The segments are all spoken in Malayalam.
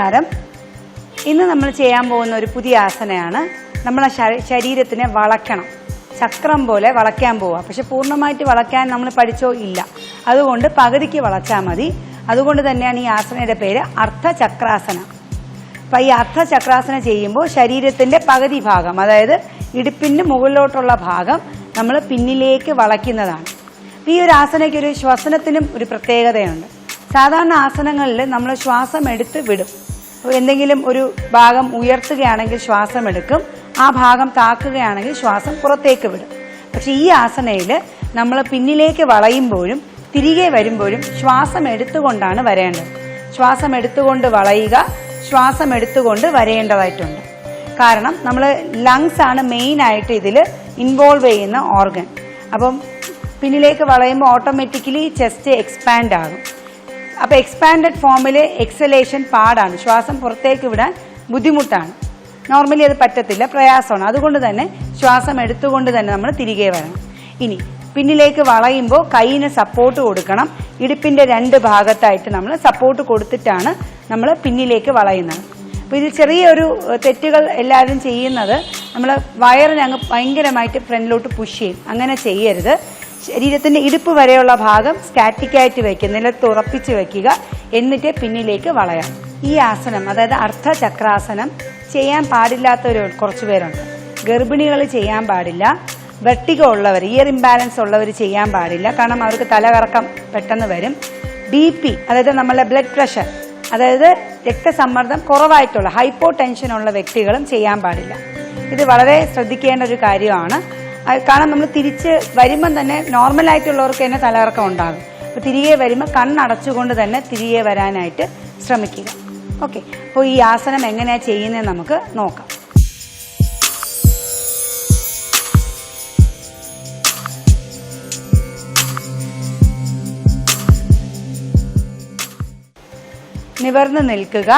നമസ്കാരം. ഇന്ന് നമ്മൾ ചെയ്യാൻ പോകുന്ന ഒരു പുതിയ ആസനയാണ് നമ്മളെ ശരീരത്തിനെ വളയ്ക്കണം. ചക്രം പോലെ വളയ്ക്കാൻ പോവുക. പക്ഷെ പൂർണമായിട്ട് വളയ്ക്കാൻ നമ്മൾ പഠിച്ചോ ഇല്ല. അതുകൊണ്ട് പകുതിക്ക് വളച്ചാൽ മതി. അതുകൊണ്ട് തന്നെയാണ് ഈ ആസനയുടെ പേര് അർദ്ധചക്രാസന. അപ്പം ഈ അർദ്ധചക്രാസന ചെയ്യുമ്പോൾ ശരീരത്തിന്റെ പകുതി ഭാഗം അതായത് ഇടുപ്പിന് മുകളിലോട്ടുള്ള ഭാഗം നമ്മൾ പിന്നിലേക്ക് വളയ്ക്കുന്നതാണ്. ഈ ഒരു ആസനയ്ക്ക് ഒരു ശ്വസനത്തിനും ഒരു പ്രത്യേകതയുണ്ട്. സാധാരണ ആസനങ്ങളിൽ നമ്മൾ ശ്വാസം എടുത്ത് വിടും. എന്തെങ്കിലും ഒരു ഭാഗം ഉയർത്തുകയാണെങ്കിൽ ശ്വാസം എടുക്കും. ആ ഭാഗം താക്കുകയാണെങ്കിൽ ശ്വാസം പുറത്തേക്ക് വിടും. പക്ഷെ ഈ ആസനയിൽ നമ്മൾ പിന്നിലേക്ക് വളയുമ്പോഴും തിരികെ വരുമ്പോഴും ശ്വാസം എടുത്തുകൊണ്ടാണ് വരേണ്ടത്. ശ്വാസം എടുത്തുകൊണ്ട് വളയുക ശ്വാസം എടുത്തുകൊണ്ട് വരേണ്ടതായിട്ടുണ്ട്. കാരണം നമ്മൾ ലങ്സ് ആണ് മെയിൻ ആയിട്ട് ഇതിൽ ഇൻവോൾവ് ചെയ്യുന്ന ഓർഗൻ അപ്പം പിന്നിലേക്ക് വളയുമ്പോൾ ഓട്ടോമാറ്റിക്കലി ചെസ്റ്റ് എക്സ്പാൻഡ് ആകും. അപ്പോൾ എക്സ്പാൻഡഡ് ഫോമിൽ എക്സലേഷൻ പാടാണ്. ശ്വാസം പുറത്തേക്ക് വിടാൻ ബുദ്ധിമുട്ടാണ്. നോർമലി അത് പറ്റത്തില്ല പ്രയാസമാണ്. അതുകൊണ്ട് തന്നെ ശ്വാസം എടുത്തുകൊണ്ട് തന്നെ നമ്മൾ തിരികെ വരണം. ഇനി പിന്നിലേക്ക് വളയുമ്പോൾ കൈയിന് സപ്പോർട്ട് കൊടുക്കണം. ഇടുപ്പിന്റെ രണ്ട് ഭാഗത്തായിട്ട് നമ്മൾ സപ്പോർട്ട് കൊടുത്തിട്ടാണ് നമ്മൾ പിന്നിലേക്ക് വളയുന്നത്. അപ്പോൾ ഇതിൽ ചെറിയൊരു തെറ്റുകൾ എല്ലാവരും ചെയ്യുന്നത് നമ്മൾ വയറിനങ്ങ് ഭയങ്കരമായിട്ട് ഫ്രണ്ടിലോട്ട് പുഷ് ചെയ്യും. അങ്ങനെ ചെയ്യരുത്. ശരീരത്തിന്റെ ഇടുപ്പ് വരെയുള്ള ഭാഗം സ്റ്റാറ്റിക്കായിട്ട് വെക്കുക. നിലത്ത് ഉറപ്പിച്ച് വെക്കുക. എന്നിട്ട് പിന്നിലേക്ക് വളയാം. ഈ ആസനം അതായത് അർദ്ധ ചക്രാസനം ചെയ്യാൻ പാടില്ലാത്തവർ കുറച്ചു പേരുണ്ട്. ഗർഭിണികൾ ചെയ്യാൻ പാടില്ല. വെട്ടിക ഉള്ളവർ ഇയർ ഇംബാലൻസ് ഉള്ളവർ ചെയ്യാൻ പാടില്ല. കാരണം അവർക്ക് തലകറക്കം പെട്ടെന്ന് വരും. ബി പി അതായത് നമ്മളെ ബ്ലഡ് പ്രഷർ അതായത് രക്തസമ്മർദ്ദം കുറവായിട്ടുള്ള ഹൈപ്പോ ടെൻഷൻ ഉള്ള വ്യക്തികളും ചെയ്യാൻ പാടില്ല. ഇത് വളരെ ശ്രദ്ധിക്കേണ്ട ഒരു കാര്യമാണ്. കാരണം നമ്മൾ തിരിച്ച് വരുമ്പം തന്നെ നോർമൽ ആയിട്ടുള്ളവർക്ക് തന്നെ തലകറക്കം ഉണ്ടാകും. അപ്പോൾ തിരികെ വരുമ്പോൾ കണ്ണടച്ചുകൊണ്ട് തന്നെ തിരികെ വരാനായിട്ട് ശ്രമിക്കുക. ഓക്കെ അപ്പോൾ ഈ ആസനം എങ്ങനെയാണ് ചെയ്യുന്നത് നമുക്ക് നോക്കാം. നിവർന്ന് നിൽക്കുക.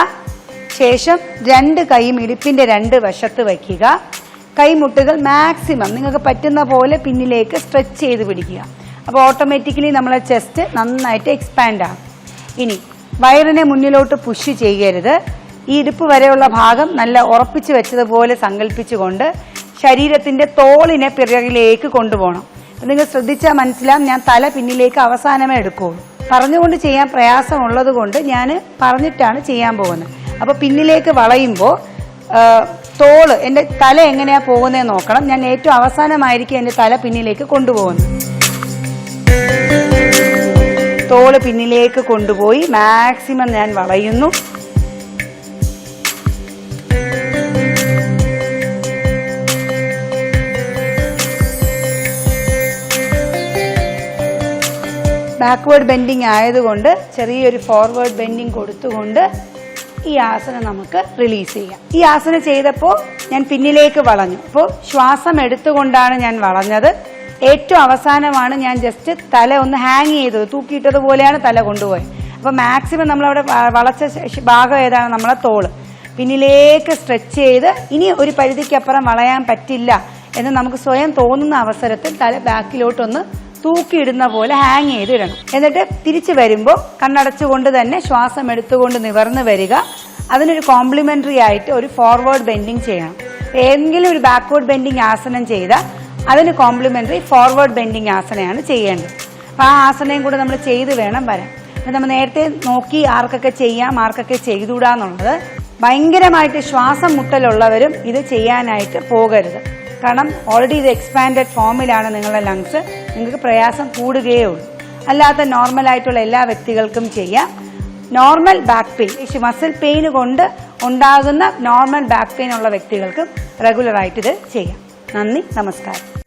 ശേഷം രണ്ട് കൈയും ഇടുപ്പിന്റെ രണ്ട് വശത്ത് വയ്ക്കുക. കൈമുട്ടുകൾ മാക്സിമം നിങ്ങൾക്ക് പറ്റുന്ന പോലെ പിന്നിലേക്ക് സ്ട്രെച്ച് ചെയ്ത് പിടിക്കുക. അപ്പോൾ ഓട്ടോമാറ്റിക്കലി നമ്മളെ ചെസ്റ്റ് നന്നായിട്ട് എക്സ്പാൻഡ് ആകും ഇനി വയറിനെ മുന്നിലോട്ട് പുഷ് ചെയ്യരുത്. ഈ ഇടുപ്പ് വരെയുള്ള ഭാഗം നല്ല ഉറപ്പിച്ച് വെച്ചതുപോലെ സങ്കല്പിച്ചുകൊണ്ട് ശരീരത്തിന്റെ തോളിനെ പിറകിലേക്ക് കൊണ്ടുപോകണം. നിങ്ങൾ ശ്രദ്ധിച്ചാൽ മനസ്സിലാവും ഞാൻ തല പിന്നിലേക്ക് അവസാനമേ എടുക്കുകയുള്ളൂ പറഞ്ഞുകൊണ്ട് ചെയ്യാൻ പ്രയാസമുള്ളത് കൊണ്ട് ഞാൻ പറഞ്ഞിട്ടാണ് ചെയ്യാൻ പോകുന്നത്. അപ്പോൾ പിന്നിലേക്ക് വളയുമ്പോൾ തോൾ എന്റെ തല എങ്ങനെയാ പോകുന്നതെന്ന് നോക്കണം. ഞാൻ ഏറ്റവും അവസാനമായിരിക്കും എന്റെ തല പിന്നിലേക്ക് കൊണ്ടുപോകുന്നത്. തോൾ പിന്നിലേക്ക് കൊണ്ടുപോയി മാക്സിമം ഞാൻ വളയുന്നു. ബാക്ക്വേർഡ് ബെൻഡിങ് ആയതുകൊണ്ട് ചെറിയൊരു ഫോർവേഡ് ബെൻഡിങ് കൊടുത്തുകൊണ്ട് ഈ ആസനം നമുക്ക് റിലീസ് ചെയ്യാം. ഈ ആസനം ചെയ്തപ്പോൾ ഞാൻ പിന്നിലേക്ക് വളഞ്ഞു. അപ്പോൾ ശ്വാസം എടുത്തുകൊണ്ടാണ് ഞാൻ വളഞ്ഞത്. ഏറ്റവും അവസാനമാണ് ഞാൻ ജസ്റ്റ് തല ഒന്ന് ഹാങ് ചെയ്തത്. തൂക്കിയിട്ടത് പോലെയാണ് തല കൊണ്ടുപോയത്. അപ്പോൾ മാക്സിമം നമ്മളവിടെ വളച്ച ഭാഗം ഏതാണ്? നമ്മളെ തോൾ. പിന്നിലേക്ക് സ്ട്രെച്ച് ചെയ്ത് ഇനി ഒരു പരിധിക്കപ്പുറം വളയാൻ പറ്റില്ല എന്ന് നമുക്ക് സ്വയം തോന്നുന്ന അവസരത്തിൽ തല ബാക്കിലോട്ടൊന്ന് തൂക്കിയിടുന്ന പോലെ ഹാങ് ചെയ്ത് ഇടണം എന്നിട്ട് തിരിച്ചു വരുമ്പോൾ കണ്ണടച്ചുകൊണ്ട് തന്നെ ശ്വാസം എടുത്തുകൊണ്ട് നിവർന്ന് വരിക. അതിനൊരു കോംപ്ലിമെന്ററി ആയിട്ട് ഒരു ഫോർവേഡ് ബെൻഡിങ് ചെയ്യണം. ഏതെങ്കിലും ഒരു ബാക്ക്വേർഡ് ബെൻഡിങ് ആസനം ചെയ്താൽ അതിന് കോംപ്ലിമെന്ററി ഫോർവേഡ് ബെൻഡിങ് ആസനയാണ് ചെയ്യേണ്ടത്. അപ്പോൾ ആ ആസനയും കൂടെ നമ്മൾ ചെയ്ത് വേണം വരാൻ. അപ്പം നമ്മൾ നേരത്തെ നോക്കി ആർക്കൊക്കെ ചെയ്യാം ആർക്കൊക്കെ ചെയ്തുകൂടാന്നുള്ളത് ഭയങ്കരമായിട്ട് ശ്വാസം മുട്ടലുള്ളവരും ഇത് ചെയ്യാനായിട്ട് പോകരുത്. കാരണം ഓൾറെഡി ഇത് എക്സ്പാൻഡഡ് ഫോമിലാണ് നിങ്ങളുടെ ലങ്സ് നിങ്ങൾക്ക് പ്രയാസം കൂടുകയേ ഉള്ളൂ അല്ലാത്ത നോർമൽ ആയിട്ടുള്ള എല്ലാ വ്യക്തികൾക്കും ചെയ്യാം. Normal back pain muscle pain കൊണ്ട് ഉണ്ടാകുന്ന നോർമൽ ബാക്ക് പെയിൻ ഉള്ള വ്യക്തികൾക്കും റെഗുലറായിട്ട് ഇത് ചെയ്യാം. നന്ദി നമസ്കാരം.